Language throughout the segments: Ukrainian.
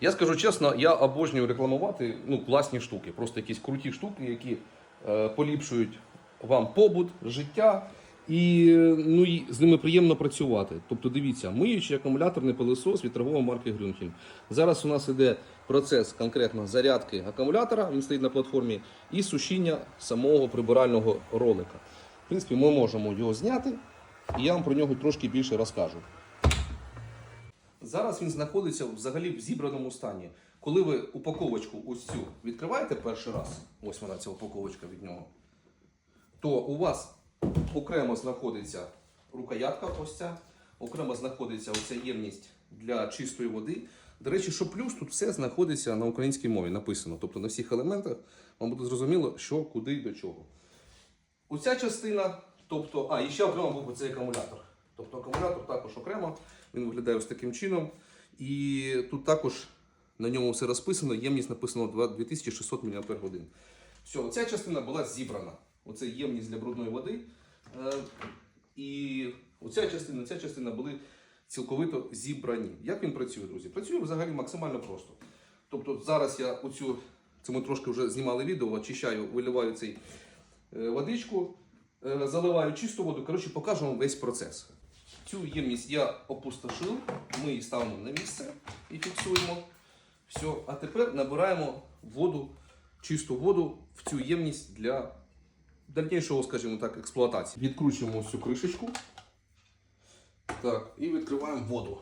Я скажу чесно, я обожнюю рекламувати ну, класні штуки, просто якісь круті штуки, які е, поліпшують вам побут, життя, і, ну, з ними приємно працювати. Тобто, дивіться, миючий акумуляторний пилосос від марки Грюнхельм. Зараз у нас іде процес конкретно зарядки акумулятора, він стоїть на платформі, і сушіння самого прибирального ролика. В принципі, ми можемо його зняти, і я вам про нього трошки більше розкажу. Зараз він знаходиться взагалі в зібраному стані. Коли ви упаковочку ось цю відкриваєте перший раз, ось вона ця упаковочка від нього, то у вас окремо знаходиться рукоятка, ось ця, окремо знаходиться оця ємність для чистої води. До речі, що плюс, тут все знаходиться на українській мові, написано. Тобто на всіх елементах вам буде зрозуміло, що, куди і до чого. Оця частина, тобто, а, і ще окремо був цей акумулятор. Тобто акумулятор також окремо, він виглядає ось таким чином. І тут також на ньому все розписано, ємність написано 2600 мАч. Все, оця частина була зібрана. Оце ємність для брудної води. Е, і оця частина, ця частина були цілковито зібрані. Як він працює, друзі? Працює взагалі максимально просто. Тобто зараз я оцю, це ми трошки вже знімали відео, очищаю, виливаю цей е, водичку, е, заливаю чисту воду. Коротше, покажу вам весь процес. Цю ємність я опустошив, ми її ставимо на місце і фіксуємо. Все, а тепер набираємо воду, чисту воду в цю ємність для дальнішого, скажімо так, експлуатації. Відкручуємо цю кришечку. Так, і відкриваємо воду.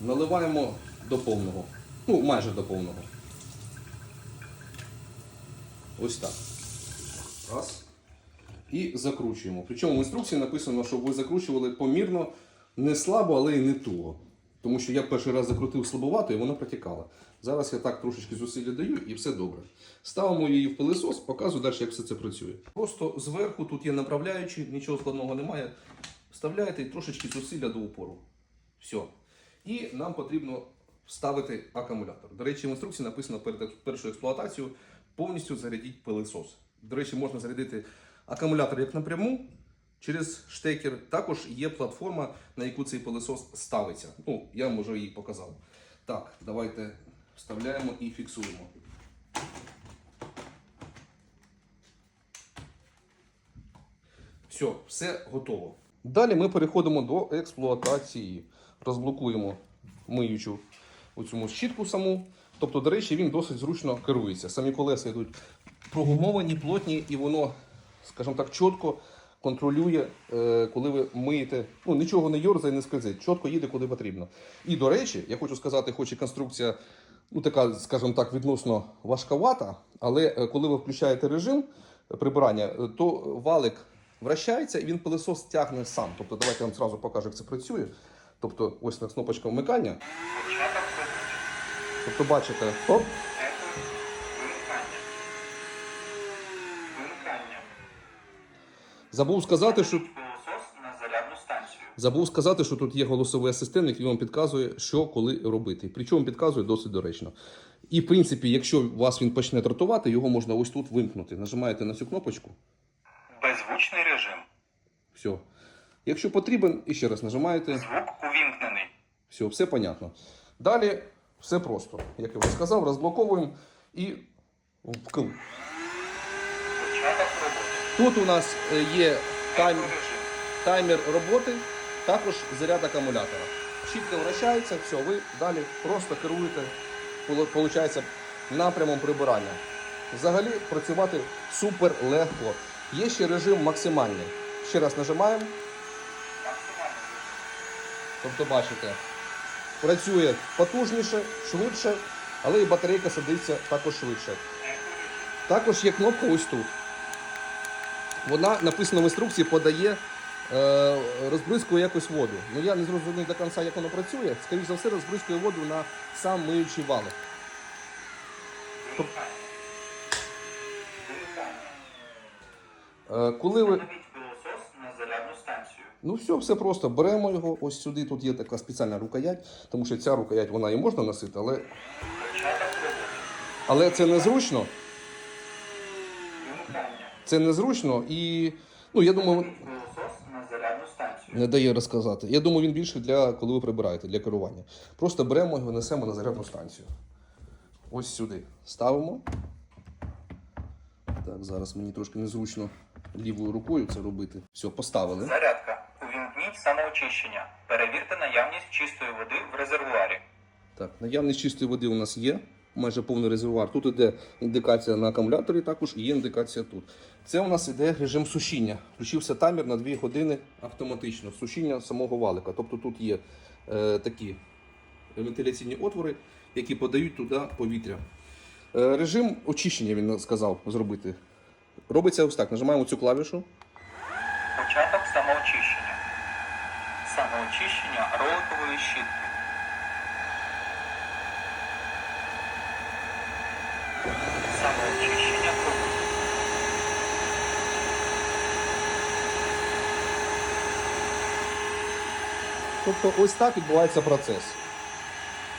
Наливаємо до повного. Ну, майже до повного. Ось так. Раз. І закручуємо. Причому в інструкції написано, щоб ви закручували помірно, не слабо, але й не туго. Тому що я перший раз закрутив слабовато і вона протікала. Зараз я так трошечки зусилля даю і все добре. Ставимо її в пилисос, показую далі, як все це працює. Просто зверху тут є направляючі, нічого складного немає. Вставляєте і трошечки зусилля до упору. Все. І нам потрібно вставити акумулятор. До речі, в інструкції написано перед першою експлуатацією повністю зарядіть пилисос. До речі, можна зарядити акумулятор як напряму через штекер. Також є платформа, на яку цей пилисос ставиться. Ну, я вам вже її показав. Так, давайте вставляємо і фіксуємо. Все, все готово. Далі ми переходимо до експлуатації. Розблокуємо миючу оцю щітку саму. Тобто, до речі, він досить зручно керується. Самі колеса йдуть прогумовані, плотні, і воно, скажімо так, чітко контролює, е, коли ви миєте. Ну, нічого не йорзає, не скользить, чітко їде куди потрібно. І до речі, я хочу сказати, хоч і конструкція, ну така, скажімо так, відносно важковата, але е, коли ви включаєте режим прибирання, е, то валик вращається і він пилосос тягне сам. Тобто, давайте я вам зразу покажу, як це працює. Тобто, ось на кнопочка вмикання. Тобто, бачите, оп, забув сказати, що Пилосос на зарядну станцію. Забув сказати, що тут є голосовий асистент, який вам підказує, що коли робити. Причому підказує досить доречно. І в принципі, якщо вас він почне дратувати, його можна ось тут вимкнути. Нажимаєте на цю кнопочку. Беззвучний режим. Все. Якщо потрібен, і ще раз нажимаєте. Звук увімкнений. Все, все понятно. Далі все просто. Як я вже сказав, розблоковуємо і. Тут у нас е, є тайм, таймер роботи, також заряд акумулятора. Щітка вращається, все, ви далі просто керуєте, виходить, напрямом прибирання. Взагалі працювати супер легко. Є ще режим максимальний. Ще раз нажимаємо, тобто бачите, працює потужніше, швидше, але і батарейка садиться також швидше. Також є кнопка ось тут. Вона написано в інструкції, подає, е, розбризкує якось воду. Ну я не зрозумів до кінця, як воно працює. Скоріше за все, розбризкує воду на сам миючий валик. Вимикання. Е, коли ви. Ну все, все просто. Беремо його ось сюди. Тут є така спеціальна рукоять, тому що ця рукоять вона і можна носити, але, але це незручно. Це незручно і. Ну, я думаю. Не дає розказати. Я думаю, він більше для коли ви прибираєте, для керування. Просто беремо його, несемо на зарядну станцію. Ось сюди. Ставимо. Так, зараз мені трошки незручно лівою рукою це робити. Все, поставили. Зарядка. Увімкніть самоочищення. Перевірте наявність чистої води в резервуарі. Так, наявність чистої води у нас є. Майже повний резервуар. Тут іде індикація на акумуляторі, також і є індикація тут. Це у нас іде режим сушіння. Включився таймер на 2 години автоматично. Сушіння самого валика. Тобто тут є е, такі вентиляційні отвори, які подають туди повітря. Е, режим очищення він сказав зробити. Робиться ось так. Нажимаємо цю клавішу. Початок самоочищення. Самоочищення роликової щітки. Самоочищення кругу. Тобто ось так відбувається процес.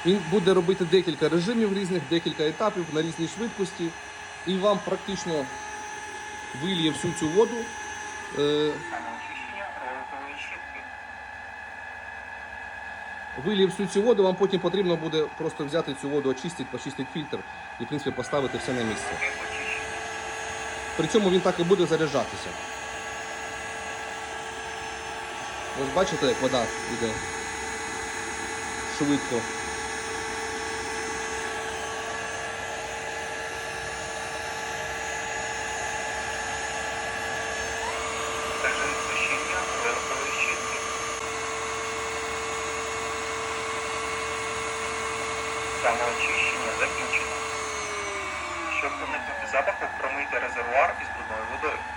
Він буде робити декілька режимів різних, декілька етапів на різній швидкості, і вам практично вильє всю цю воду. Е, вильє всю цю воду, вам потім потрібно буде просто взяти цю воду, очистити, почистити фільтр і, в принципі, поставити все на місце. При цьому він так і буде заряджатися. Ось бачите, як вода йде швидко. Самоочищення закінчено. Щоб уникнути запаху, промийте резервуар із брудною водою.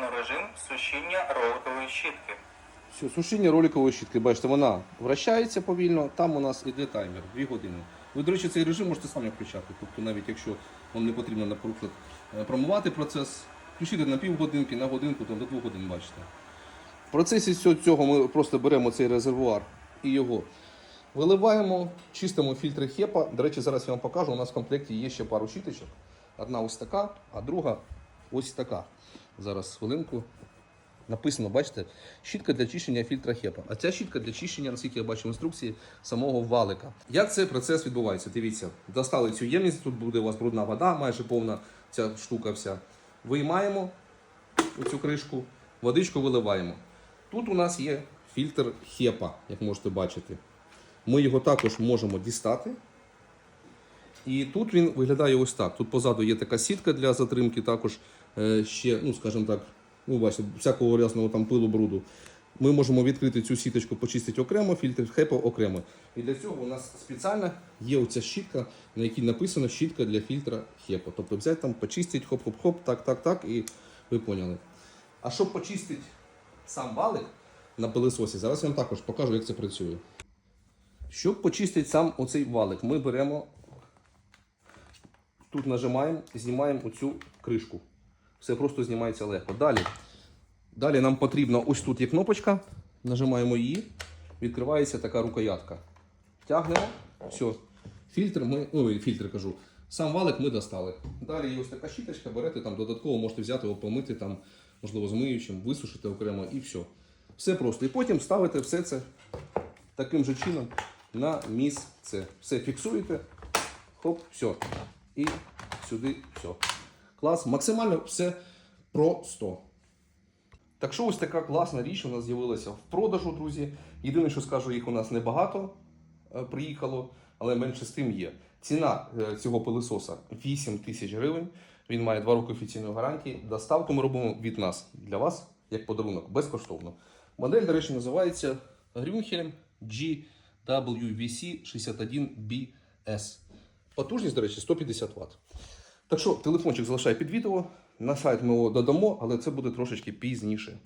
Увімкнено режим сушіння роликової щітки. Все, сушіння роликової щітки, бачите, вона вращається повільно, там у нас іде таймер 2 години. Ви, до речі, цей режим можете самі включати. Тобто навіть якщо вам не потрібно, наприклад, е, промивати процес, включити на півгодинки, на годинку, там, до 2 годин бачите. В процесі цього ми просто беремо цей резервуар і його виливаємо, чистимо фільтри хепа. До речі, зараз я вам покажу. У нас в комплекті є ще пару щіточок. Одна ось така, а друга ось така. Зараз хвилинку. Написано, бачите, щітка для чищення фільтра хепа. А ця щітка для чищення, наскільки я бачу в інструкції, самого валика. Як цей процес відбувається? Дивіться, достали цю ємність, тут буде у вас брудна вода, майже повна ця штука вся. Виймаємо цю кришку, водичку виливаємо. Тут у нас є фільтр хепа, як можете бачити. Ми його також можемо дістати. І тут він виглядає ось так. Тут позаду є така сітка для затримки, також ще, ну скажімо так, ну бачите, всякого рясного там пилу бруду. Ми можемо відкрити цю сіточку, почистити окремо, фільтр хепа окремо. І для цього у нас спеціально є оця щітка, на якій написано щітка для фільтра хепа. Тобто взяти там, почистити, хоп-хоп-хоп, так, так, так, і ви поняли. А щоб почистити сам валик на пилисосі, зараз я вам також покажу, як це працює. Щоб почистити сам оцей валик, ми беремо Тут нажимаємо, знімаємо оцю кришку. Все просто знімається легко. Далі. Далі нам потрібно, ось тут є кнопочка. Нажимаємо її, відкривається така рукоятка. Тягнемо, все. Фільтр ми, ой, фільтр кажу. Сам валик ми достали. Далі є ось така щіточка, берете там додатково, можете взяти його, помити, там, можливо, з миючим, висушити окремо і все. Все просто. І потім ставите все це таким же чином на місце. Все фіксуєте. Хоп, все. І сюди все. Клас. Максимально все просто. Так що ось така класна річ у нас з'явилася в продажу, друзі. Єдине, що скажу, їх у нас небагато е, приїхало, але менше з тим є. Ціна е, цього пилисоса 8 тисяч гривень. Він має 2 роки офіційної гарантії. Доставку ми робимо від нас для вас як подарунок, безкоштовно. Модель, до речі, називається Grünhelm GWVC 61BS. Потужність, до речі, 150 Вт. Так що телефончик залишай під відео. На сайт ми його додамо, але це буде трошечки пізніше.